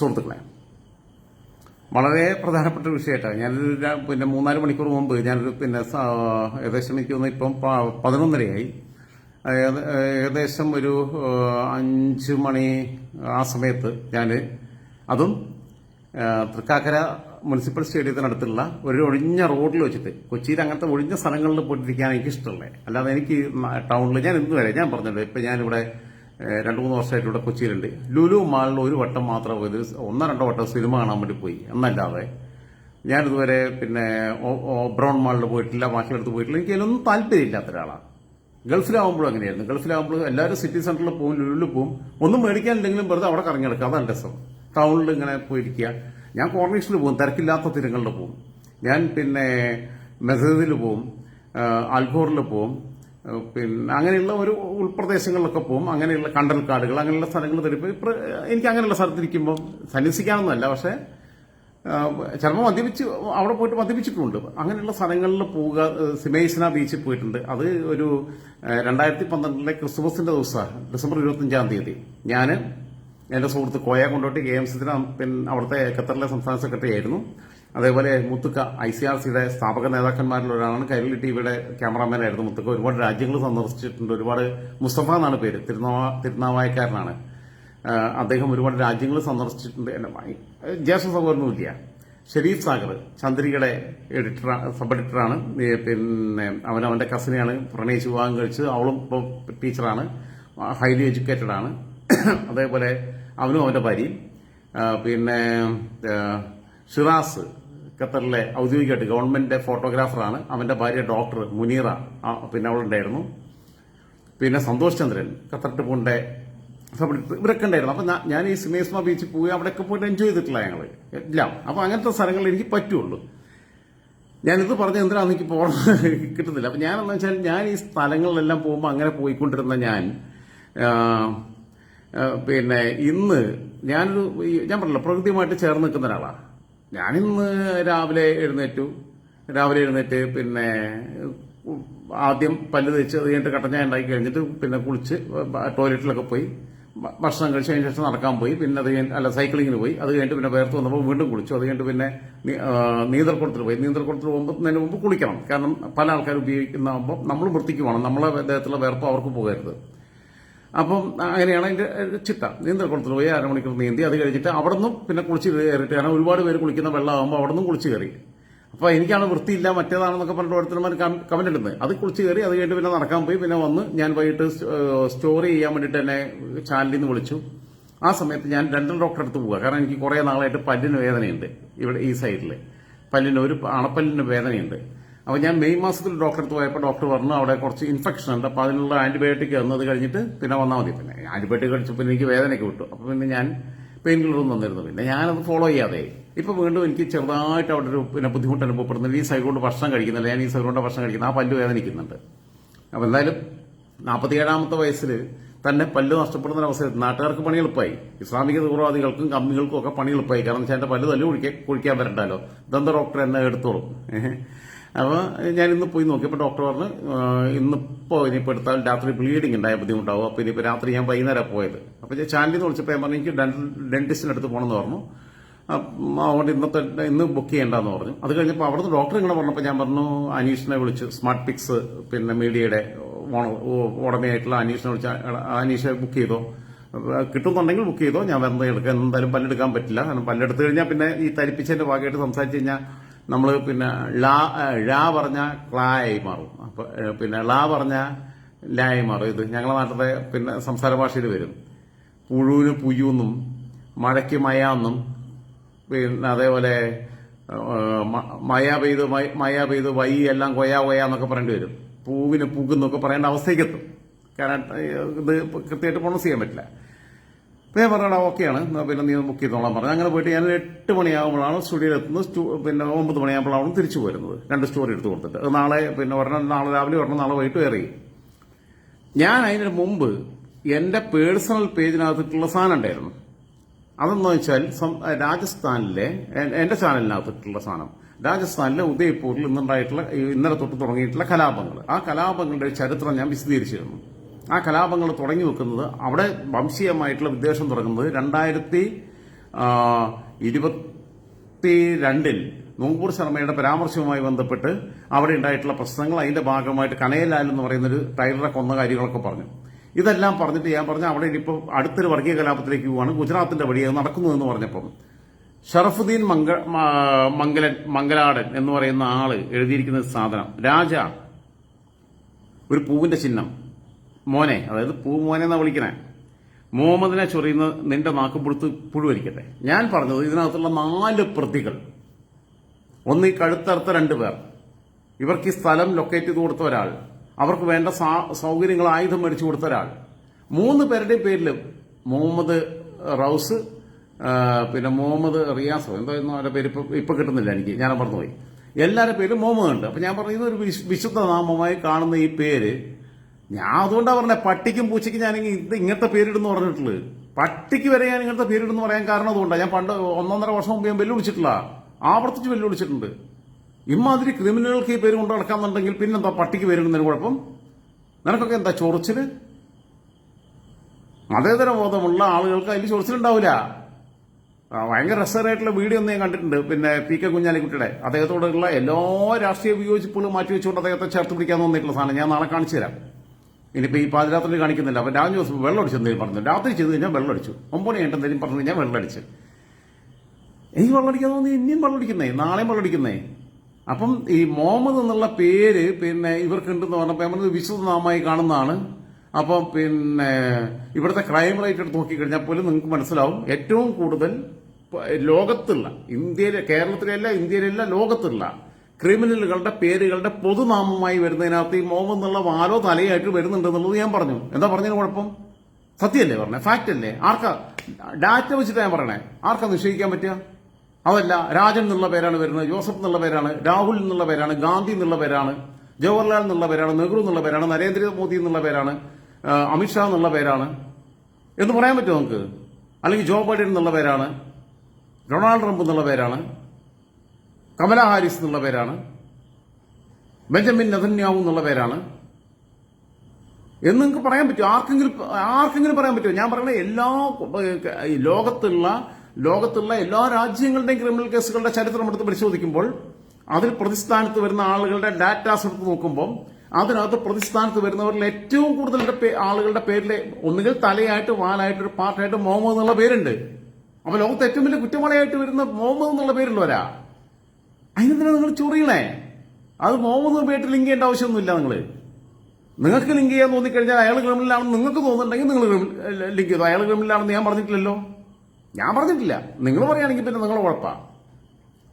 സുഹൃത്തുക്കളെ വളരെ പ്രധാനപ്പെട്ട വിഷയമായിട്ടാണ്. ഞാനൊരു പിന്നെ മൂന്നാൽ മണിക്കൂർ മുമ്പ് ഞാനൊരു പിന്നെ ഏകദേശം എനിക്ക് തോന്നുന്നു ഇപ്പം പതിനൊന്നരയായി. ഏക- ഏകദേശം ഒരു അഞ്ച് മണി ആ സമയത്ത് ഞാൻ അതും തൃക്കാക്കര മുനിസിപ്പൽ സ്റ്റേഡിയത്തിനടുത്തുള്ള ഒരു ഒഴിഞ്ഞ റോഡിൽ വെച്ചിട്ട് കൊച്ചിയിൽ അങ്ങനത്തെ ഒഴിഞ്ഞ സ്ഥലങ്ങളിൽ പോയിട്ടിരിക്കാൻ എനിക്ക് ഇഷ്ടമുള്ളത് അല്ലാതെ എനിക്ക് ടൗണിൽ ഞാൻ ഇന്ന് വരെ ഞാൻ പറഞ്ഞിട്ടുണ്ട് ഇപ്പം ഞാനിവിടെ രണ്ട് മൂന്ന് വർഷമായിട്ട് ഇവിടെ കൊച്ചിയിലുണ്ട്. ലുലു മാളിൽ ഒരു വട്ടം മാത്രം പോയത്. ഒന്നോ രണ്ടോ വട്ടം സിനിമ കാണാൻ വേണ്ടി പോയി. എന്നല്ലാതെ ഞാനിതുവരെ പിന്നെ ബ്രൗൺ മാളിൽ പോയിട്ടില്ല ബാക്കിയെടുത്ത് പോയിട്ടില്ല. എനിക്ക് അതിലൊന്നും താല്പര്യമില്ലാത്ത ഒരാളാണ് ഗൾഫിലാവുമ്പോഴും അങ്ങനെയായിരുന്നു. ഗൾഫിലാവുമ്പോൾ എല്ലാവരും സിറ്റി സെന്ററിൽ പോകും ലുലുവിൽ പോകും ഒന്നും മേടിക്കാനില്ലെങ്കിലും വെറുതെ അവിടെ കറങ്ങിയെടുക്കുക അതാണ് രസം. ടൗണിൽ ഇങ്ങനെ പോയിരിക്കുക. ഞാൻ കോർണേഷനിൽ പോകും തിരക്കില്ലാത്ത തിരങ്ങളിൽ പോകും ഞാൻ പിന്നെ മെസേജിൽ പോകും അൽഫോറിൽ പോകും പിന്നെ അങ്ങനെയുള്ള ഒരു ഉൾപ്രദേശങ്ങളിലൊക്കെ പോകും. അങ്ങനെയുള്ള കണ്ടൽ കാടുകൾ അങ്ങനെയുള്ള സ്ഥലങ്ങൾ തരുമ്പോൾ ഇപ്പം എനിക്ക് അങ്ങനെയുള്ള സ്ഥലത്തിരിക്കുമ്പോൾ സന്യസിക്കാനൊന്നുമല്ല. പക്ഷേ ചിലപ്പോൾ മദ്യപിച്ച് അവിടെ പോയിട്ട് മദ്യപിച്ചിട്ടുണ്ട്. അങ്ങനെയുള്ള സ്ഥലങ്ങളിൽ പോവുക സിമേശന ബീച്ചിൽ പോയിട്ടുണ്ട്. അത് ഒരു രണ്ടായിരത്തി പന്ത്രണ്ടിലെ ക്രിസ്മസിന്റെ ദിവസമാണ് ഡിസംബർ ഇരുപത്തഞ്ചാം തീയതി. ഞാൻ എന്റെ സുഹൃത്ത് കോയ കൊണ്ടോട്ടി കെ എം സിത്തിന് പിന്നെ അവിടുത്തെ ഖത്തറിലെ സംസ്ഥാന സെക്രട്ടറി ആയിരുന്നു അതേപോലെ മുത്തുക്ക ഐ സി ആർ സിയുടെ സ്ഥാപക നേതാക്കന്മാരിൽ ഒരാളാണ്. കൈരളി ടിവിയുടെ ക്യാമറാമാനായിരുന്നു മുത്തുക്ക. ഒരുപാട് രാജ്യങ്ങൾ സന്ദർശിച്ചിട്ടുണ്ട്. ഒരുപാട് മുസ്തഫ എന്നാണ് പേര്. തിരുനാവ തിരുനാവായക്കാരനാണ്. അദ്ദേഹം ഒരുപാട് രാജ്യങ്ങൾ സന്ദർശിച്ചിട്ടുണ്ട്. ജ്യേഷ്ഠ സഹോദരനുമില്ല ഷെരീഫ് സാഗർ ചന്ദ്രികയുടെ എഡിറ്റർ സബ് എഡിറ്ററാണ്. പിന്നെ അവനവന്റെ കസിനെയാണ്. പ്രണയിച്ച് വിവാഹം കഴിച്ച് അവളും ഇപ്പോൾ ടീച്ചറാണ്. ഹൈലി എഡ്യൂക്കേറ്റഡ് ആണ്. അതേപോലെ അവനും അവന്റെ ഭാര്യയും. പിന്നെ ഷിറാസ് ഖത്തറിലെ ഔദ്യോഗികമായിട്ട് ഗവൺമെന്റിന്റെ ഫോട്ടോഗ്രാഫറാണ്. അവന്റെ ഭാര്യ ഡോക്ടർ മുനീറ. പിന്നെ അവളുണ്ടായിരുന്നു പിന്നെ സന്തോഷ് ചന്ദ്രൻ ഖത്തർ ടിപ്പുന്റെ ഇവരൊക്കെ ഉണ്ടായിരുന്നു. അപ്പൊ ഞാൻ ഈ സിനേസ്മ ബീച്ചിൽ പോയി അവിടെയൊക്കെ പോയിട്ട് എൻജോയ് ചെയ്തിട്ടില്ല ഞങ്ങൾ എല്ലാം. അപ്പൊ അങ്ങനത്തെ സ്ഥലങ്ങളിൽ എനിക്ക് പറ്റുള്ളൂ. ഞാനിത് പറഞ്ഞ എന്തിനാണെന്ന് എനിക്ക് പോകണം കിട്ടുന്നില്ല. അപ്പൊ ഞാനെന്ന് വെച്ചാൽ ഞാൻ ഈ സ്ഥലങ്ങളിലെല്ലാം പോകുമ്പോൾ അങ്ങനെ പോയിക്കൊണ്ടിരുന്ന ഞാൻ പിന്നെ ഇന്ന് ഞാനൊരു ഞാൻ പറഞ്ഞില്ല പ്രകൃതിയുമായിട്ട് ചേർന്ന് നിൽക്കുന്ന ഒരാളാണ് ഞാനിന്ന് രാവിലെ എഴുന്നേറ്റു. രാവിലെ എഴുന്നേറ്റ് പിന്നെ ആദ്യം പല്ല് തേച്ച് കഴിഞ്ഞിട്ട് കട്ടഞ്ഞ ഉണ്ടാക്കി കഴിഞ്ഞിട്ട് പിന്നെ കുളിച്ച് ടോയ്ലറ്റിലൊക്കെ പോയി. ഭക്ഷണം കഴിച്ച് അതിന് ശേഷം നടക്കാൻ പോയി. പിന്നെ അത് കഴിഞ്ഞ് അല്ല സൈക്ലിങ്ങിന് പോയി. അത് കഴിഞ്ഞിട്ട് പിന്നെ വേർത്ത് വന്നപ്പോൾ വീണ്ടും കുളിച്ചു. അത് കഴിഞ്ഞിട്ട് പിന്നെ നീന്തൽക്കുളത്തിൽ പോയി. നീന്തൽക്കുളത്തിൽ പോകുമ്പോൾ മുമ്പ് കുളിക്കണം. കാരണം പല ആൾക്കാർ ഉപയോഗിക്കുന്നതാകുമ്പോൾ നമ്മൾ വൃത്തിക്ക് വേണം നമ്മളെ ദേഹത്തുള്ള വേർപ്പ് അവർക്ക് പോകരുത്. അപ്പം അങ്ങനെയാണ് അതിന്റെ ചിട്ട. നീന്തൽക്കുളത്തിൽ പോയി അരമണിക്കൂർ നീന്തി അത് കഴിഞ്ഞിട്ട് അവിടെ നിന്നും പിന്നെ കുളിച്ച് കയറിയിട്ട് കാരണം ഒരുപാട് പേര് കുളിക്കുന്ന വെള്ളമാകുമ്പോൾ അവിടെ നിന്നും കുളിച്ച് കയറി. അപ്പോൾ എനിക്കാണ് വൃത്തിയില്ല മറ്റേതാണെന്നൊക്കെ പറഞ്ഞിട്ട് ഓരോരുത്തർമാർ കമന്റ് ഇടുന്നത്. അത് കുളിച്ച് കയറി അത് കഴിഞ്ഞിട്ട് പിന്നെ നടക്കാൻ പോയി പിന്നെ വന്ന് ഞാൻ വൈകിട്ട് സ്റ്റോറി ചെയ്യാൻ വേണ്ടിയിട്ട് എന്നെ ചാനലിൽ നിന്ന് വിളിച്ചു. ആ സമയത്ത് ഞാൻ ഡെന്റൽ ഡോക്ടറെ അടുത്ത് പോവുക കാരണം എനിക്ക് കുറേ നാളായിട്ട് പല്ലിന് വേദനയുണ്ട് ഇവിടെ ഈ സൈഡിൽ പല്ലിന് ഒരു അണപ്പല്ലിന് വേദനയുണ്ട്. അപ്പൊ ഞാൻ മെയ് മാസത്തിൽ ഡോക്ടറെ അടുത്ത് പോയപ്പോൾ ഡോക്ടർ പറഞ്ഞു അവിടെ കുറച്ച് ഇൻഫെക്ഷൻ ഉണ്ട്. അപ്പോൾ അതിനുള്ള ആന്റിബയോട്ടിക് തന്നത് കഴിഞ്ഞിട്ട് പിന്നെ വന്നാൽ മതി. പിന്നെ ആന്റിബയോട്ടിക് കഴിച്ചപ്പോൾ എനിക്ക് വേദനയ്ക്ക് വിട്ടു. അപ്പോൾ പിന്നെ ഞാൻ പെയിൻ കില്ലറും തന്നിരുന്നു. പിന്നെ ഞാനത് ഫോളോ ചെയ്യാതെ. ഇപ്പൊ വീണ്ടും എനിക്ക് ചെറുതായിട്ട് അവിടെ ഒരു പിന്നെ ബുദ്ധിമുട്ട് അനുഭവപ്പെടുന്നുണ്ട് ഈ സൈഡ് കൊണ്ട് ഭക്ഷണം കഴിക്കുന്നില്ല. ഞാൻ ഈ സൈഡ് കൊണ്ട് ഭക്ഷണം കഴിക്കുന്നു ആ പല്ല് വേദനിക്കുന്നുണ്ട്. അപ്പോൾ എന്തായാലും നാൽപ്പത്തിയേഴാമത്തെ വയസ്സിൽ തന്നെ പല്ല് നഷ്ടപ്പെടുന്ന അവസരത്തിൽ നാട്ടുകാർക്ക് പണി എളുപ്പമായി. ഇസ്ലാമിക തീവ്രവാദികൾക്കും കമ്പനികൾക്കും ഒക്കെ പണി എളുപ്പമായി. കാരണം വെച്ചാൽ എന്റെ പല്ല് തല്ലു കുഴിക്കാൻ കുഴിക്കാൻ വരണ്ടല്ലോ. ദന്ത ഡോക്ടർ എന്നെ എടുത്തോളും? ഏഹ്. അപ്പൊ ഞാൻ ഇന്ന് പോയി നോക്കിയപ്പോൾ ഡോക്ടർ പറഞ്ഞു ഇന്നിപ്പോൾ ഇന്നിപ്പോ ഇനിയിപ്പോ എടുത്താൽ രാത്രി ബ്ലീഡിങ് ഉണ്ടായ ബുദ്ധിമുട്ടാവും. അപ്പോൾ ഇനിയിപ്പോ രാത്രി ഞാൻ വൈകുന്നേരം പോയത്. അപ്പോൾ ഞാൻ ചാനലിൽ നിന്ന് വിളിച്ചപ്പോൾ ഞാൻ പറഞ്ഞു എനിക്ക് ഡെന്റിസ്റ്റിന്റെ അടുത്ത് പോകണമെന്ന് പറഞ്ഞു. അതുകൊണ്ട് ഇന്നത്തെ ഇന്ന് ബുക്ക് ചെയ്യേണ്ടെന്ന് പറഞ്ഞു. അത് കഴിഞ്ഞപ്പോൾ നിന്ന് ഡോക്ടർ ഇങ്ങനെ പറഞ്ഞപ്പോൾ ഞാൻ പറഞ്ഞു അനീഷിനെ വിളിച്ച് സ്മാർട്ട് പിക്സ് പിന്നെ മീഡിയയുടെ ഉടമയായിട്ടുള്ള അനീഷിനെ വിളിച്ച് "എടാ, അനീഷെ ബുക്ക് ചെയ്തോ. കിട്ടുന്നുണ്ടെങ്കിൽ ബുക്ക് ചെയ്തോ. ഞാൻ വരുന്നത് എടുക്കാൻ എന്തായാലും പല്ലെടുക്കാൻ പറ്റില്ല. കാരണം പല്ലെടുത്ത് കഴിഞ്ഞാൽ പിന്നെ ഈ തരിപ്പിച്ചതിന്റെ ഭാഗമായിട്ട് സംസാരിച്ചു കഴിഞ്ഞാൽ നമ്മൾ പിന്നെ ലാ ഴാ പറഞ്ഞ ക്ലായി മാറും. അപ്പൊ പിന്നെ ലാ പറഞ്ഞ ലായി മാറും. ഇത് ഞങ്ങളെ നാട്ടിലെ പിന്നെ സംസാര ഭാഷയിൽ വരും. പുഴുവിന് പുയ്യൂന്നും മഴയ്ക്ക് മയാന്നും പിന്നെ അതേപോലെ മയ പെയ്ത് മയ- പെയ്ത് വൈ എല്ലാം കൊയാ കൊയാ എന്നൊക്കെ പറയേണ്ടി വരും. പൂവിന് പുകുന്നൊക്കെ പറയേണ്ട അവസ്ഥയ്ക്കെത്തും കാരണം ഇത് കൃത്യമായിട്ട് പ്രൊണൗൺസ് ചെയ്യാൻ പറ്റില്ല. അപ്പോൾ ഞാൻ ഓക്കെയാണ്. പിന്നെ നീ ബുക്ക് ചെയ്തോളാം പറഞ്ഞു. അങ്ങനെ പോയിട്ട് ഞാൻ എട്ട് മണിയാകുമ്പോഴാണ് സ്റ്റുഡിയോയിൽ എത്തുന്നത്. പിന്നെ ഒമ്പത് മണിയാകുമ്പോഴാണ് തിരിച്ചു പോരുന്നത് രണ്ട് സ്റ്റോറി എടുത്ത് കൊടുത്തിട്ട്. നാളെ പിന്നെ ഒരെണ്ണം നാളെ രാവിലെ ഒരെണ്ണം നാളെ വൈകിട്ട് വേറെ ഞാൻ അതിന് മുമ്പ് എന്റെ പേഴ്സണൽ പേജിനകത്തിട്ടുള്ള സാധനം ഉണ്ടായിരുന്നു. അതെന്ന് വെച്ചാൽ രാജസ്ഥാനിലെ എന്റെ ചാനലിനകത്തിട്ടുള്ള സാധനം. രാജസ്ഥാനിലെ ഉദയ്പൂരിൽ ഇന്നുണ്ടായിട്ടുള്ള ഇന്നലെ തൊട്ട് തുടങ്ങിയിട്ടുള്ള കലാപങ്ങൾ. ആ കലാപങ്ങളുടെ ചരിത്രം ഞാൻ വിശദീകരിച്ചിരുന്നു. ആ കലാപങ്ങൾ തുടങ്ങി വെക്കുന്നത് അവിടെ വംശീയമായിട്ടുള്ള വിദ്വേഷം തുടങ്ങുന്നത് രണ്ടായിരത്തി ഇരുപത്തി രണ്ടിൽ നൂപൂർ ശർമ്മയുടെ പരാമർശവുമായി ബന്ധപ്പെട്ട് അവിടെ ഉണ്ടായിട്ടുള്ള പ്രശ്നങ്ങൾ അതിന്റെ ഭാഗമായിട്ട് കനയലാൽ എന്ന് പറയുന്നൊരു ടൈലറെ കൊന്ന കാര്യങ്ങളൊക്കെ പറഞ്ഞു. ഇതെല്ലാം പറഞ്ഞിട്ട് ഞാൻ പറഞ്ഞു അവിടെ ഇനിയിപ്പോൾ അടുത്തൊരു വർഗീയ കലാപത്തിലേക്ക് പോവുകയാണ് ഗുജറാത്തിന്റെ വഴി അത് നടക്കുന്നു എന്ന് പറഞ്ഞപ്പം. ഷറഫുദ്ദീൻ മംഗ മംഗലൻ മംഗലാടൻ എന്ന് പറയുന്ന ആൾ എഴുതിയിരിക്കുന്ന സാധനം രാജ ഒരു പൂവിന്റെ ചിഹ്നം. മോനെ അതായത് പൂ മോനെ എന്നാ വിളിക്കണേ. മുഹമ്മദിനെ ചൊറിയുന്ന നിന്റെ നാക്ക് പുഴുത്ത് പുഴുവരിക്കട്ടെ. ഞാൻ പറഞ്ഞത് ഇതിനകത്തുള്ള നാല് പ്രതികൾ. ഒന്ന് ഈ കഴുത്തറുത്ത രണ്ട് പേർ. ഇവർക്ക് ഈ സ്ഥലം ലൊക്കേറ്റ് ചെയ്ത് കൊടുത്ത ഒരാൾ. അവർക്ക് വേണ്ട സൗകര്യങ്ങൾ ആയുധം മേടിച്ചു കൊടുത്ത ഒരാൾ. മൂന്ന് പേരുടെയും പേരിൽ മുഹമ്മദ് റൌസ് പിന്നെ മുഹമ്മദ് റിയാസോ എന്നോ അവരുടെ പേര് ഇപ്പൊ ഇപ്പൊ കിട്ടുന്നില്ല എനിക്ക് ഞാൻ മറന്നുപോയി. എല്ലാവരുടെ പേരും മുഹമ്മദ് ഉണ്ട്. അപ്പൊ ഞാൻ പറയുന്നത് ഒരു വിശുദ്ധ നാമമായി കാണുന്ന ഈ പേര് ഞാൻ അതുകൊണ്ടാണ് പറഞ്ഞ പട്ടിക്കും പൂച്ചയ്ക്കും ഞാൻ ഇത് ഇങ്ങനത്തെ പേരിടുന്നു പറഞ്ഞിട്ടുള്ളത്. പട്ടിക്ക് വരെ ഞാൻ ഇങ്ങനത്തെ പേരിടുന്നു പറയാൻ കാരണം അതുകൊണ്ടാണ് ഞാൻ പണ്ട് ഒന്നൊന്നര വർഷം മുമ്പ് ഞാൻ വെല്ലുവിളിച്ചിട്ടില്ല. ആവർത്തിച്ച് വെല്ലുവിളിച്ചിട്ടുണ്ട്. ഇമാതിരി ക്രിമിനലുകൾക്ക് ഈ പേര് കൊണ്ട് നടക്കാന്നുണ്ടെങ്കിൽ പിന്നെന്താ പട്ടിക്ക് പേരിടുന്നതിന് കുഴപ്പം? നിനക്കൊക്കെ എന്താ ചൊറിച്ചിൽ? മതേതര ബോധമുള്ള ആളുകൾക്ക് അതിൽ ചൊറിച്ചിലുണ്ടാവില്ല ഭയങ്കര രസകരമായിട്ടുള്ള വീഡിയോ ഒന്ന് ഞാൻ കണ്ടിട്ടുണ്ട്. പിന്നെ പി കെ കുഞ്ഞാലിക്കുട്ടിയുടെ. അദ്ദേഹത്തോടുള്ള എല്ലാ രാഷ്ട്രീയ വിയോജിപ്പുകളും മാറ്റിവെച്ചുകൊണ്ട് അദ്ദേഹത്തെ ചേർത്ത് പിടിക്കാൻ തോന്നിയിട്ടുള്ള സാധനം ഞാൻ നാളെ കാണിച്ചു തരാം. ഇനിയിപ്പോ ഈ പാതിരാത്രി കാണിക്കുന്നില്ല. അപ്പോൾ രാജു ദിവസം വെള്ളം അടിച്ചു എന്തെങ്കിലും പറഞ്ഞു. രാത്രി ചെയ്ത് കഴിഞ്ഞാൽ വെള്ളം അടിച്ചു ഒമ്പത് കഴിഞ്ഞിട്ട് എന്തെങ്കിലും പറഞ്ഞു കഴിഞ്ഞാൽ വെള്ളം അടിച്ചു എനിക്ക് വെള്ളം അടിക്കാൻ തോന്നി ഇനിയും വെള്ളം അടിക്കുന്നേ നാളെയും വെള്ളം അടിക്കുന്നേ അപ്പം ഈ മുഹമ്മദ് എന്നുള്ള പേര് പിന്നെ ഇവർക്കുണ്ടെന്ന് പറഞ്ഞപ്പോൾ നമ്മൾ വിശുദ്ധനാമമായി കാണുന്നതാണ്. അപ്പം പിന്നെ ഇവിടുത്തെ ക്രൈം റേറ്റ് എടുത്ത് നോക്കിക്കഴിഞ്ഞാൽ പോലും നിങ്ങൾക്ക് മനസ്സിലാവും ഏറ്റവും കൂടുതൽ ലോകത്തുള്ള ഇന്ത്യയിലെ കേരളത്തിലല്ല ഇന്ത്യയിലല്ല ലോകത്തുള്ള ക്രിമിനലുകളുടെ പേരുകളുടെ പൊതുനാമമായി വരുന്നതിനകത്ത് ഈ മോഹം എന്നുള്ള വാലോ തലയായിട്ട് വരുന്നുണ്ടെന്നുള്ളത് ഞാൻ പറഞ്ഞു. എന്താ പറഞ്ഞതിന് കുഴപ്പം? സത്യമല്ലേ പറഞ്ഞേ? ഫാക്റ്റ് അല്ലേ ആർക്കാ? ഡാറ്റ വെച്ചിട്ട് ഞാൻ പറയണേ. ആർക്കാ നിശ്ചയിക്കാൻ പറ്റുക? അതല്ല രാജൻ എന്നുള്ള പേരാണ് വരുന്നത് ജോസഫ് എന്നുള്ള പേരാണ് രാഹുൽ എന്നുള്ള പേരാണ് ഗാന്ധി എന്നുള്ള പേരാണ് ജവഹർലാൽ എന്നുള്ള പേരാണ് നെഹ്റു എന്നുള്ള പേരാണ് നരേന്ദ്രമോദി എന്നുള്ള പേരാണ് അമിത്ഷാ എന്നുള്ള പേരാണ്. എന്ന് പറയാൻ പറ്റുമോ നമുക്ക്? അല്ലെങ്കിൽ ജോ ബൈഡൻ എന്നുള്ള പേരാണ് ഡൊണാൾഡ് ട്രംപ് എന്നുള്ള പേരാണ്. കമല ഹാരിസ് എന്നുള്ള പേരാണ്. ബെഞ്ചമിൻ നെതന്യാവു എന്നുള്ള പേരാണ്. എന്ന് നിങ്ങൾക്ക് പറയാൻ പറ്റുമോ? ആർക്കെങ്കിലും ആർക്കെങ്കിലും പറയാൻ പറ്റുമോ? ഞാൻ പറയുന്നത് എല്ലാ ലോകത്തുള്ള ലോകത്തുള്ള എല്ലാ രാജ്യങ്ങളുടെയും ക്രിമിനൽ കേസുകളുടെ ചരിത്രം എടുത്ത് പരിശോധിക്കുമ്പോൾ അതിൽ പ്രതിസ്ഥാനത്ത് വരുന്ന ആളുകളുടെ ഡാറ്റാസ് എടുത്ത് നോക്കുമ്പോൾ അതിനകത്ത് പ്രതിസ്ഥാനത്ത് വരുന്നവരിൽ ഏറ്റവും കൂടുതൽ ആളുകളുടെ പേരിൽ ഒന്നുകിൽ തലയായിട്ട് വാലായിട്ട് ഒരു പാർട്ടായിട്ട് മുഹമ്മദ് എന്നുള്ള പേരുണ്ട്. അപ്പൊ ലോകത്ത് ഏറ്റവും വലിയ കുറ്റവാളിയായിട്ട് വരുന്ന മുഹമ്മദ് എന്നുള്ള പേരുള്ളവരാ? അതിനെന്തിനാ നിങ്ങൾ ചൊറിയണേ? അത് മുഹമ്മദ് പേരിട്ട് ലിങ്ക് ചെയ്യേണ്ട ആവശ്യമൊന്നുമില്ല നിങ്ങൾ. നിങ്ങൾക്ക് ലിങ്ക് ചെയ്യാൻ തോന്നിക്കഴിഞ്ഞാൽ അയാൾ ക്രിമിനലാണെന്ന് നിങ്ങൾക്ക് തോന്നുന്നുണ്ടെങ്കിൽ നിങ്ങൾ ലിങ്ക് ചെയ്തു. അയാൾ ക്രിമിനലാണെന്ന് ഞാൻ പറഞ്ഞിട്ടില്ലല്ലോ. ഞാൻ പറഞ്ഞിട്ടില്ല. നിങ്ങൾ പറയുകയാണെങ്കിൽ പിന്നെ നിങ്ങളെ കുഴപ്പ.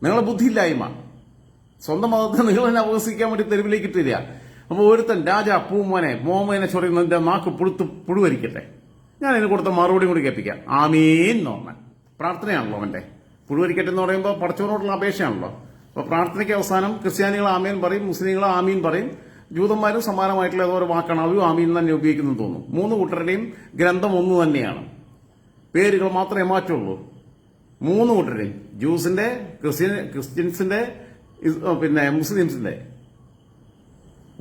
നിങ്ങളെ ബുദ്ധിയില്ലായ്മ. സ്വന്തം മതത്തെ നിങ്ങൾ തന്നെ അപകസിക്കാൻ വേണ്ടി തെരുവിലേക്ക് ഇട്ടില്ല അപ്പോൾ ഒരുത്തൻ രാജ പൂമോനെ മോമോനെ ചൊറിയുന്നതിന്റെ നാക്ക് പുഴുത്ത് പുഴുവരിക്കട്ടെ. ഞാൻ അതിന് കൊടുത്ത മറുപടി കൂടി കേൾപ്പിക്കാം. ആമീൻ നോമൻ പ്രാർത്ഥനയാണല്ലോ അവന്റെ. പുഴുവരിക്കട്ടെ എന്ന് പറയുമ്പോൾ പടച്ചവനോടുള്ള അപേക്ഷയാണല്ലോ. അപ്പൊ പ്രാർത്ഥനയ്ക്ക് അവസാനം ക്രിസ്ത്യാനികൾ ആമീൻ പറയും മുസ്ലിങ്ങൾ ആമീൻ പറയും ജൂതന്മാരും സമാനമായിട്ടുള്ള ഏതോ ഒരു വാക്കാണ് അവരും ആമീൻ തന്നെ ഉപയോഗിക്കുന്നു തോന്നുന്നു. മൂന്ന് കൂട്ടരുടെയും ഗ്രന്ഥം ഒന്ന് തന്നെയാണ്. പേരുകൾ മാത്രമേ മാറ്റുള്ളൂ. മൂന്ന് കൂട്ടരുടെയും ജൂസിന്റെ ക്രിസ്ത്യൻ ക്രിസ്ത്യൻസിന്റെ പിന്നെ മുസ്ലിംസിന്റെ.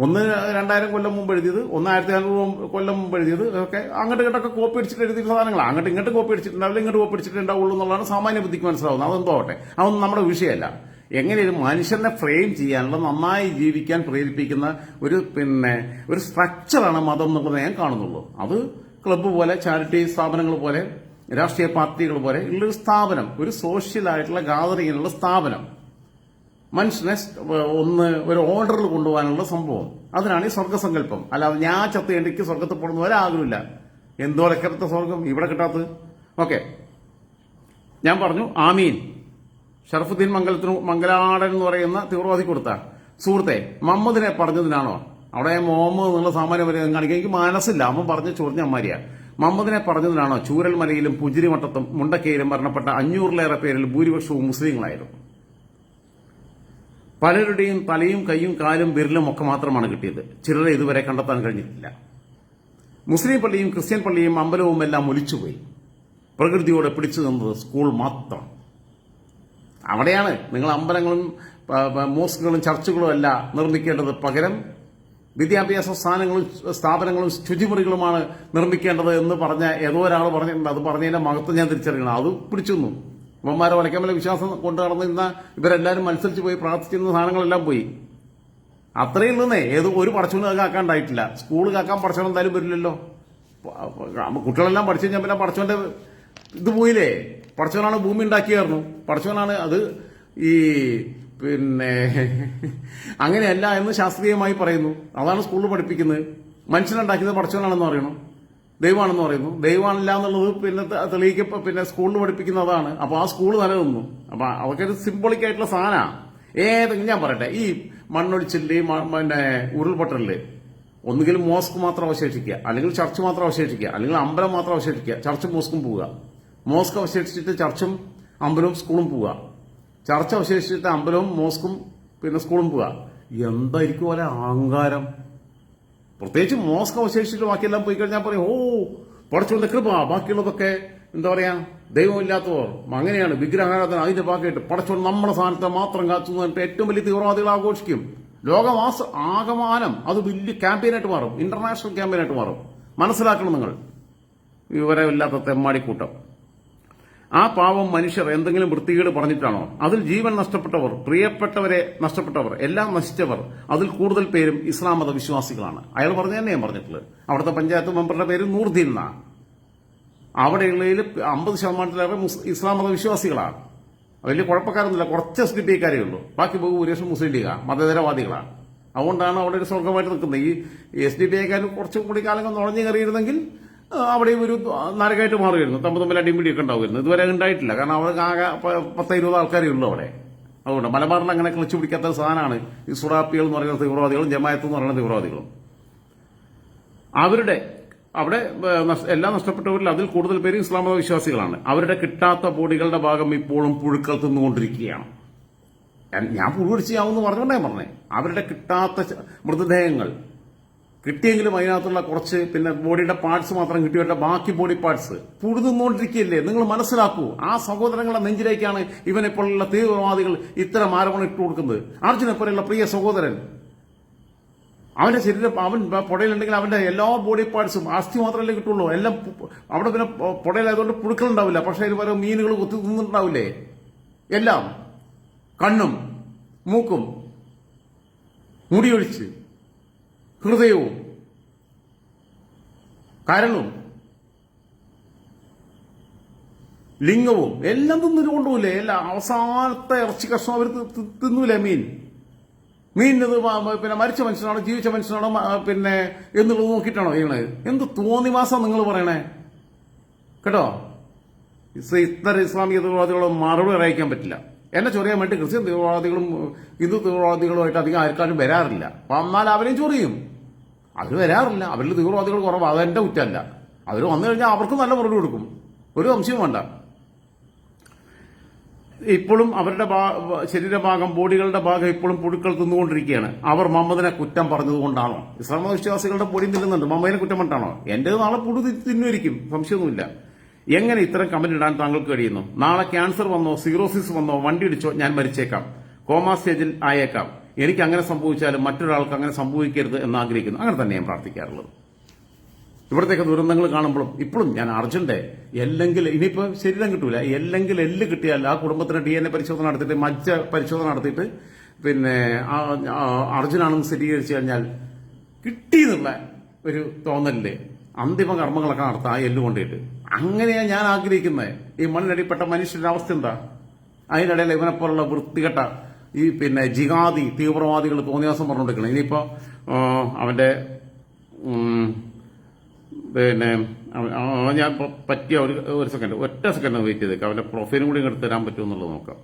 ഒന്ന് രണ്ടായിരം കൊല്ലം മുമ്പ് എഴുതിയത് ഒന്ന് ആയിരത്തി അഞ്ഞൂറ് കൊല്ലം മുമ്പ് എഴുതിയത് ഒക്കെ അങ്ങോട്ട് ഇങ്ങോട്ടൊക്കെ കോപ്പി അടിച്ചിട്ട് എഴുതിയ സാധനങ്ങളാണ് അങ്ങോട്ട് ഇങ്ങോട്ട് കോപ്പി അടിച്ചിട്ടുണ്ടാവില്ല ഇങ്ങോട്ട് കോപ്പി അടിച്ചിട്ടുണ്ടാവുള്ളൂ എന്നുള്ളതാണ് സാമാന്യ ബുദ്ധിക്ക് മനസ്സിലാവുന്നത്. അതെന്തോ ആവട്ടെ. അതൊന്നും നമ്മുടെ വിഷയമല്ല. എങ്ങനെയും മനുഷ്യനെ ഫ്രെയിം ചെയ്യാനുള്ള നന്നായി ജീവിക്കാൻ പ്രേരിപ്പിക്കുന്ന ഒരു പിന്നെ ഒരു സ്ട്രക്ചറാണ് മതം എന്നുള്ളത് ഞാൻ കാണുന്നുള്ളൂ. അത് ക്ലബ്ബ് പോലെ ചാരിറ്റി സ്ഥാപനങ്ങൾ പോലെ രാഷ്ട്രീയ പാർട്ടികൾ പോലെ ഉള്ളൊരു സ്ഥാപനം ഒരു സോഷ്യലായിട്ടുള്ള ഗാദറിങ്ങിനുള്ള സ്ഥാപനം. മനുഷ്യനെ ഒന്ന് ഒരു ഓർഡറിൽ കൊണ്ടുപോകാനുള്ള സംഭവം. അതിനാണ് ഈ സ്വർഗസങ്കല്പം അല്ലാതെ ഞാൻ ചത്ത് എനിക്ക് സ്വർഗത്തിൽ പോകണമെന്ന് ഒരാഗ്രഹമില്ല ലക്കരത്തെ സ്വർഗം ഇവിടെ കിട്ടാത്തത്? ഓക്കെ ഞാൻ പറഞ്ഞു ആമീൻ. ഷറഫുദ്ദീൻ മംഗലത്തിന് മംഗലാടൻ എന്ന് പറയുന്ന തീവ്രവാദി കൊടുത്ത സുഹൃത്തെ മമ്മദിനെ പറഞ്ഞതിനാണോ? അവിടെ മുഹമ്മദ് എന്നുള്ള സാമാന്യ കാണിക്കാൻ എനിക്ക് മനസ്സില്ല. അമ്മ പറഞ്ഞ ചൊറിഞ്ഞ അമ്മാരിയ. മമ്മദിനെ പറഞ്ഞതിനാണോ? ചൂരൽമലയിലും പുജിരിമട്ടത്തും മുണ്ടക്കയിലും മരണപ്പെട്ട അഞ്ഞൂറിലേറെ പേരിൽ ഭൂരിപക്ഷവും മുസ്ലിങ്ങളായിരുന്നു. പലരുടെയും തലയും കൈയും കാലും വിരലും ഒക്കെ മാത്രമാണ് കിട്ടിയത്. ചിലരെ ഇതുവരെ കണ്ടെത്താൻ കഴിഞ്ഞിട്ടില്ല. മുസ്ലിം പള്ളിയും ക്രിസ്ത്യൻ പള്ളിയും അമ്പലവും എല്ലാം ഒലിച്ചുപോയി. പ്രകൃതിയോടെ പിടിച്ചു നിന്നത് സ്കൂൾ മാത്രം. അവിടെയാണ് നിങ്ങൾ അമ്പലങ്ങളും മോസ്കുകളും ചർച്ചുകളും അല്ല നിർമ്മിക്കേണ്ടത്. പകരം വിദ്യാഭ്യാസ സ്ഥാനങ്ങളും സ്ഥാപനങ്ങളും ശുചിമുറികളുമാണ് നിർമ്മിക്കേണ്ടത് എന്ന് പറഞ്ഞ ഏതോ ഒരാൾ പറഞ്ഞിട്ടുണ്ട്. അത് പറഞ്ഞതിന്റെ മഹത്വം ഞാൻ തിരിച്ചറിയണം. അത് പിടിച്ചു ഇവന്മാരെ വലയ്ക്കാമല വിശ്വാസം കൊണ്ട് നടന്നിരുന്ന ഇവരെല്ലാവരും മത്സരിച്ച് പോയി പ്രാർത്ഥിച്ചിരുന്ന സാധനങ്ങളെല്ലാം പോയി. അത്രയും നിന്നേ ഏത് ഒരു പടച്ചോന് അത് കാക്കാണ്ടായിട്ടില്ല. സ്കൂൾ കാക്കാൻ പടച്ചോൻ എന്തായാലും വരില്ലല്ലോ. കുട്ടികളെല്ലാം പഠിച്ചു കഴിഞ്ഞാൽ പിന്നെ പടച്ചോന്റെ ഇത് പോയില്ലേ? പടച്ചവനാണ് ഭൂമി ഉണ്ടാക്കിയായിരുന്നു പടച്ചവനാണ് അത് ഈ പിന്നെ അങ്ങനെയല്ല എന്ന് ശാസ്ത്രീയമായി പറയുന്നു. അതാണ് സ്കൂളിൽ പഠിപ്പിക്കുന്നത്. മനുഷ്യനുണ്ടാക്കിയത് പടച്ചവനാണെന്ന് പറയുന്നു. ദൈവമാണെന്ന് പറയുന്നു. ദൈവമാണില്ല എന്നുള്ളത് പിന്നെ തെളിയിക്കപ്പോ പിന്നെ സ്കൂളിൽ പഠിപ്പിക്കുന്ന അതാണ്. അപ്പൊ ആ സ്കൂൾ നിലനിന്നു അപ്പൊ അതൊക്കെ ഒരു സിംബോളിക് ആയിട്ടുള്ള സാധനമാണ് ഏതെങ്കിലും ഞാൻ പറയട്ടെ. ഈ മണ്ണൊലിച്ചില്ലേ പിന്നെ ഉരുൾപൊട്ടലിൽ ഒന്നുകിൽ മോസ്ക് മാത്രം അവശേഷിക്കുക. അല്ലെങ്കിൽ ചർച്ച് മാത്രം അവശേഷിക്കുക. അല്ലെങ്കിൽ അമ്പലം മാത്രം അവശേഷിക്കുക. ചർച്ചും മോസ്കും പോവുക. മോസ്ക് അവശേഷിച്ചിട്ട് ചർച്ചും അമ്പലവും സ്കൂളും പോവുക. ചർച്ച് അവശേഷിച്ചിട്ട് അമ്പലവും മോസ്കും പിന്നെ സ്കൂളും പോവുക. എന്തായിരിക്കും പോലെ അഹങ്കാരം? പ്രത്യേകിച്ച് മോസ്ക് അവശേഷിച്ചിട്ട് ബാക്കിയെല്ലാം പോയി കഴിഞ്ഞാൽ പറയും ഓ പഠിച്ചുകൊണ്ട് കൃപ ബാക്കിയുള്ളതൊക്കെ എന്താ പറയാ ദൈവമില്ലാത്തവർ. അങ്ങനെയാണ് വിഗ്രഹാരാധന അതിന്റെ ബാക്കിയായിട്ട് പഠിച്ചുകൊണ്ട് നമ്മുടെ സ്ഥാനത്തെ മാത്രം കാത്തു നിന്നിട്ട് ഏറ്റവും വലിയ തീവ്രവാദികൾ ആഘോഷിക്കും. ലോകമാസ ആകമാനം അത് വലിയ ക്യാമ്പയിനായിട്ട് മാറും. ഇന്റർനാഷണൽ ക്യാമ്പയിനായിട്ട് മാറും. മനസ്സിലാക്കണം നിങ്ങൾ. വിവരമില്ലാത്ത തെമ്മാടിക്കൂട്ടം. ആ പാവം മനുഷ്യർ എന്തെങ്കിലും വൃത്തികേട് പറഞ്ഞിട്ടാണോ? അതിൽ ജീവൻ നഷ്ടപ്പെട്ടവർ പ്രിയപ്പെട്ടവരെ നഷ്ടപ്പെട്ടവർ എല്ലാം നശിച്ചവർ അതിൽ കൂടുതൽ പേരും ഇസ്ലാം മത വിശ്വാസികളാണ് അയാൾ പറഞ്ഞു തന്നെയാണ് പറഞ്ഞിട്ടുള്ളത്. അവിടുത്തെ പഞ്ചായത്ത് മെമ്പറുടെ പേര് നൂർദീൻ എന്നാ. അവിടെയുള്ളതിൽ അമ്പത് ശതമാനത്തിലേറെ ഇസ്ലാം മത വിശ്വാസികളാണ് വലിയ കുഴപ്പക്കാരൊന്നുമില്ല. കുറച്ച് എസ് ഡി പി കാരേ ഉള്ളൂ. ബാക്കി ഭൂരിപക്ഷം മുസ്ലിം ലീഗാണ് മതേതരവാദികളാണ്. അതുകൊണ്ടാണ് അവിടെ ഒരു സ്വർഗമായിട്ട് നിൽക്കുന്നത്. ഈ എസ് ഡി പി ഐക്കാർ കുറച്ചും കൂടി കാലങ്ങൾ നുഴഞ്ഞു കയറിയിരുന്നെങ്കിൽ ആ, അവിടെയും ഒരു നരകമായിട്ട് മാറുമായിരുന്നു തമ്മിൽ തമ്മിൽ അടിമുടിയൊക്കെ ഉണ്ടാവുമായിരുന്നു. ഇതുവരെ ഉണ്ടായിട്ടില്ല. കാരണം അവർക്ക് ആകെ പത്ത് ഇരുപത് ആൾക്കാരേ ഉള്ളൂ അവിടെ. അതുകൊണ്ട് മലബാറിൽ അങ്ങനെ കളിച്ചു പിടിക്കാത്ത സാധനമാണ് ഈ സുറാപ്പികൾ എന്ന് പറയുന്ന തീവ്രവാദികളും ജമായത്ത് എന്ന് പറയുന്ന തീവ്രവാദികളും. അവരുടെ അവിടെ എല്ലാം നഷ്ടപ്പെട്ടവരിൽ അതിൽ കൂടുതൽ പേര് ഇസ്ലാം മത വിശ്വാസികളാണ് അവരുടെ കിട്ടാത്ത ബോഡികളുടെ ഭാഗം ഇപ്പോഴും പുഴുക്കൾ തിന്നുകൊണ്ടിരിക്കുകയാണ്. ഞാൻ- ഞാൻ പുഴുവടിച്ചാവുമെന്ന് പറഞ്ഞുകൊണ്ടേ പറഞ്ഞേ. അവരുടെ കിട്ടാത്ത മൃതദേഹങ്ങൾ കിട്ടിയെങ്കിലും അതിനകത്തുള്ള കുറച്ച് പിന്നെ ബോഡിയുടെ പാർട്സ് മാത്രം കിട്ടിയവരുടെ ബാക്കി ബോഡി പാർട്സ്. പുഴുതുന്നുകൊണ്ടിരിക്കുകയല്ലേ നിങ്ങൾ മനസ്സിലാക്കൂ ആ സഹോദരങ്ങളുടെ നെഞ്ചിലേക്കാണ് ഇവനെ പോലുള്ള തീവ്രവാദികൾ ഇത്തരം ആരോപണം ഇട്ടു കൊടുക്കുന്നത്. അർജുനെ പോലെയുള്ള പ്രിയ സഹോദരൻ അവന്റെ ശരീരം അവൻ പുഴയിലുണ്ടെങ്കിൽ അവന്റെ എല്ലാ ബോഡി പാർട്സും അസ്ഥി മാത്രമല്ലേ കിട്ടുള്ളൂ. എല്ലാം അവിടെ പിന്നെ പുഴയിലായതുകൊണ്ട് പുഴുക്കളുണ്ടാവില്ല പക്ഷേ അതിൽ വരെ മീനുകൾ കുത്തി തിന്നുണ്ടാവില്ലേ എല്ലാം കണ്ണും മൂക്കും മുടിയൊഴിച്ച് ഹൃദയവും കരളും ലിംഗവും എല്ലാം തിന്നിട്ട് കൊണ്ടുപോയില്ലേ? എല്ലാം അവസാനത്തെ ഇറച്ചി കഷ്ണം അവർ തിന്നൂലേ മീൻ? മീനിനത് പിന്നെ മരിച്ച മനുഷ്യനാണോ ജീവിച്ച മനുഷ്യനാണോ പിന്നെ എന്നുള്ളത് നോക്കിയിട്ടാണോ ചെയ്യണത് എന്ത് തോന്നിവാസം നിങ്ങൾ പറയണേ? കേട്ടോ? ഇത്ര ഇസ്ലാമിക മറുപടി അറിയിക്കാൻ പറ്റില്ല. എന്നെ ചൊറിയാൻ വേണ്ടി ക്രിസ്ത്യൻ തീവ്രവാദികളും ഹിന്ദു തീവ്രവാദികളുമായിട്ട് അധികം ആർക്കാരും വരാറില്ല. വന്നാൽ അവരെയും ചൊറിയും. അവർ വരാറില്ല. അവരിൽ തീവ്രവാദികൾ കുറവ്. അതെന്റെ കുറ്റമല്ല. അവർ വന്നു കഴിഞ്ഞാൽ അവർക്കും നല്ല മറുപടി കൊടുക്കും. ഒരു സംശയവും വേണ്ട. ഇപ്പോഴും അവരുടെ ശരീരഭാഗം ബോഡികളുടെ ഭാഗം ഇപ്പോഴും പുഴുക്കൾ തിന്നുകൊണ്ടിരിക്കുകയാണ്. അവർ മുഹമ്മദിനെ കുറ്റം പറഞ്ഞതുകൊണ്ടാണോ? ഇസ്ലാം മത വിശ്വാസികളുടെ പൊടി തിന്നുന്നുണ്ട്. മുഹമ്മദിനെ കുറ്റം പറഞ്ഞിട്ടാണോ? എന്റെ നാളെ പുഴു തിന്നുമായിരിക്കും. സംശയമൊന്നുമില്ല. എങ്ങനെ ഇത്തരം കമന്റ് ഇടാൻ താങ്കൾക്ക് കഴിയുന്നു? നാളെ ക്യാൻസർ വന്നോ സീറോസിസ് വന്നോ വണ്ടി ഇടിച്ചോ ഞാൻ മരിച്ചേക്കാം. കോമാ സ്റ്റേജിൽ ആയേക്കാം. എനിക്ക് അങ്ങനെ സംഭവിച്ചാലും മറ്റൊരാൾക്ക് അങ്ങനെ സംഭവിക്കരുത് എന്ന് ആഗ്രഹിക്കുന്നു. അങ്ങനെ തന്നെ ഞാൻ പ്രാർത്ഥിക്കാറുള്ളത്. ഇവിടത്തേക്ക് ദുരന്തങ്ങൾ കാണുമ്പോഴും ഇപ്പോഴും ഞാൻ അർജന്റ് അല്ലെങ്കിൽ ഇനിയിപ്പോ ശരീരം കിട്ടൂല. എല്ലെങ്കിൽ എല്ല് കിട്ടിയാൽ ആ കുടുംബത്തിന് ഡി എൻ എ പരിശോധന നടത്തിയിട്ട് മജ്ജ പരിശോധന നടത്തിയിട്ട് പിന്നെ അർജുനാണെന്ന് സ്ഥിരീകരിച്ചു കഴിഞ്ഞാൽ കിട്ടിയെന്നുള്ള ഒരു തോന്നലിൽ അന്തിമ കർമ്മങ്ങളൊക്കെ നടത്താം ആ എല്ല് കൊണ്ടിട്ട് അങ്ങനെയാ ഞാൻ ആഗ്രഹിക്കുന്നത്. ഈ മണ്ണിനടിപ്പെട്ട മനുഷ്യന്റെ അവസ്ഥ എന്താ? അതിനിടയിൽ ഇവനെ പോലുള്ള വൃത്തികെട്ട ഈ പിന്നെ ജിഹാദി തീവ്രവാദികൾ തോന്നിയാസം പറഞ്ഞുകൊണ്ടിരിക്കണം. ഇനിയിപ്പോ അവന്റെ പിന്നെ ഞാൻ പറ്റിയ ഒരു ഒരു സെക്കൻഡ് ഒറ്റ സെക്കൻഡ് വെയിറ്റ് ചെയ്തേക്കാം. അവന്റെ പ്രൊഫൈലും കൂടി എടുത്ത് തരാൻ പറ്റുമോ എന്നുള്ളത് നോക്കാം.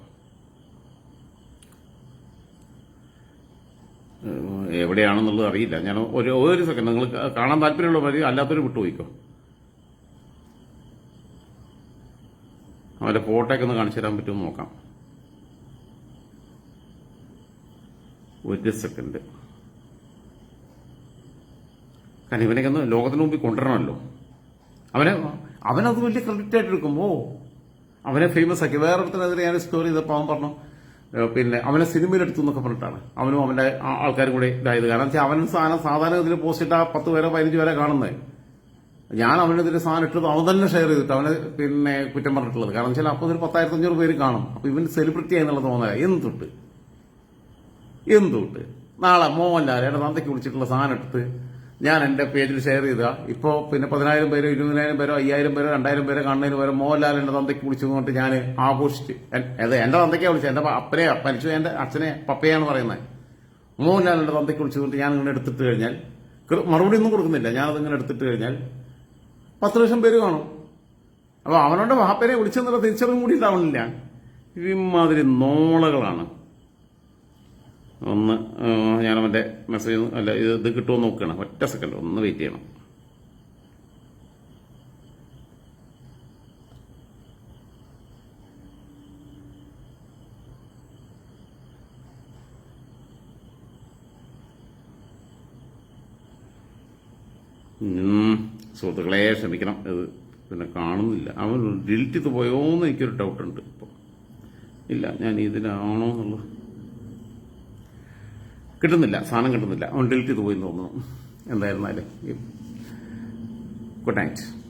എവിടെയാണെന്നുള്ളത് അറിയില്ല. ഞാൻ ഒരു ഒരു സെക്കൻഡ് നിങ്ങൾ കാണാൻ താല്പര്യമുള്ള മതി അല്ലാത്തൊരു വിട്ടുപോയിക്കോ? അവന്റെ ഫോട്ടോയൊക്കെ ഒന്ന് കാണിച്ചു തരാൻ പറ്റുമെന്ന് നോക്കാം. ഒരു സെക്കൻഡ് കാരണം ഇവനൊക്കെ ഒന്ന് ലോകത്തിന് മുമ്പിൽ കൊണ്ടുവരണമല്ലോ. അവനെ അവനത് വലിയ ക്രെഡിറ്റ് ആയിട്ട് എടുക്കും. ഓ. അവനെ ഫേമസ് ആക്കി. വേറെ വേറൊരുത്തനെതിരെ ഞാൻ സ്റ്റോറി ചെയ്തപ്പോൾ അവൻ പറഞ്ഞു പിന്നെ അവനെ സിനിമയിലെടുത്തു എന്നൊക്കെ പറഞ്ഞിട്ടാണ്. അവനും അവന്റെ ആൾക്കാരും കൂടെ ഇതായത്. കാരണം വെച്ചാൽ അവൻ സാധനം സാധാരണ ഇതിൽ പോസ്റ്റ് ഇട്ട പത്ത് പേരോ പതിനഞ്ച് പേരെ കാണുന്നത്. ഞാൻ അവനെതിരെ സാധനം ഇട്ടത് അവൻ തന്നെ ഷെയർ ചെയ്തിട്ട് അവനെ പിന്നെ കുറ്റം പറഞ്ഞിട്ടുള്ളത്. കാരണം വെച്ചാൽ അപ്പോൾ ഒരു പത്തായിരത്തി അഞ്ഞൂറ് പേര് കാണും. അപ്പൊ ഇവൻ സെലിബ്രിറ്റി ആയെന്നുള്ള തോന്നല എന്തുട്ട് എന്തുട്ട് നാളെ മോഹൻലാൽ എന്റെ തന്തയ്ക്ക് വിളിച്ചിട്ടുള്ള സാധനം എടുത്ത് ഞാൻ എന്റെ പേജിൽ ഷെയർ ചെയ്ത. ഇപ്പോ പിന്നെ പതിനായിരം പേരോ ഇരുപതിനായിരം പേരോ അയ്യായിരം പേരോ രണ്ടായിരം പേരോ കാണുന്നതിന് പേരോ മോഹൻലാൽ എന്റെ തന്തയ്ക്ക് വിളിച്ചു എന്നിട്ട് ഞാൻ ആഘോഷിച്ച് അതെ എന്റെ എന്റെ തന്തയ്ക്കാ വിളിച്ചത്. എന്റെ അപ്പനെ മരിച്ചു എന്റെ അച്ഛനെ പപ്പയാണ് പറയുന്നത് മോഹൻലാൽ എന്റെ തന്തയ്ക്ക് വിളിച്ചു എന്നിട്ട് ഞാൻ ഇങ്ങനെ എടുത്തിട്ട് കഴിഞ്ഞാൽ മറുപടി ഒന്നും കൊടുക്കുന്നില്ല. ഞാനത് ഇങ്ങനെ എടുത്തിട്ട് കഴിഞ്ഞാൽ പത്ത് ലക്ഷം പേര് കാണും. അപ്പോൾ അവനോട് വാപ്പനെ വിളിച്ചെന്നുള്ള തിരിച്ചറിവും കൂടി ഉണ്ടാവണില്ല. ഇമാതിരി നോളകളാണ്. ഒന്ന് ഞാൻ അവന്റെ മെസ്സേജ് അല്ല ഇത് ഇത് കിട്ടുമോ നോക്കുകയാണ്. ഒറ്റ സെക്കൻഡ് ഒന്ന് വെയിറ്റ് ചെയ്യണം. ഉം, സുഹൃത്തുക്കളെ ക്ഷമിക്കണം. ഇത് പിന്നെ കാണുന്നില്ല. അവൻ ഡിലിറ്റ് ചെയ്ത് പോയോന്ന് എനിക്കൊരു ഡൗട്ടുണ്ട് ഉണ്ട് ഇപ്പം. ഇല്ല ഞാൻ ഇതിനാണോ എന്നുള്ളത് കിട്ടുന്നില്ല സാധനം കിട്ടുന്നില്ല. അവൻ ഡിലിറ്റ് ചെയ്ത് പോയി എന്ന് തോന്നുന്നു. എന്തായിരുന്നാലും. Good night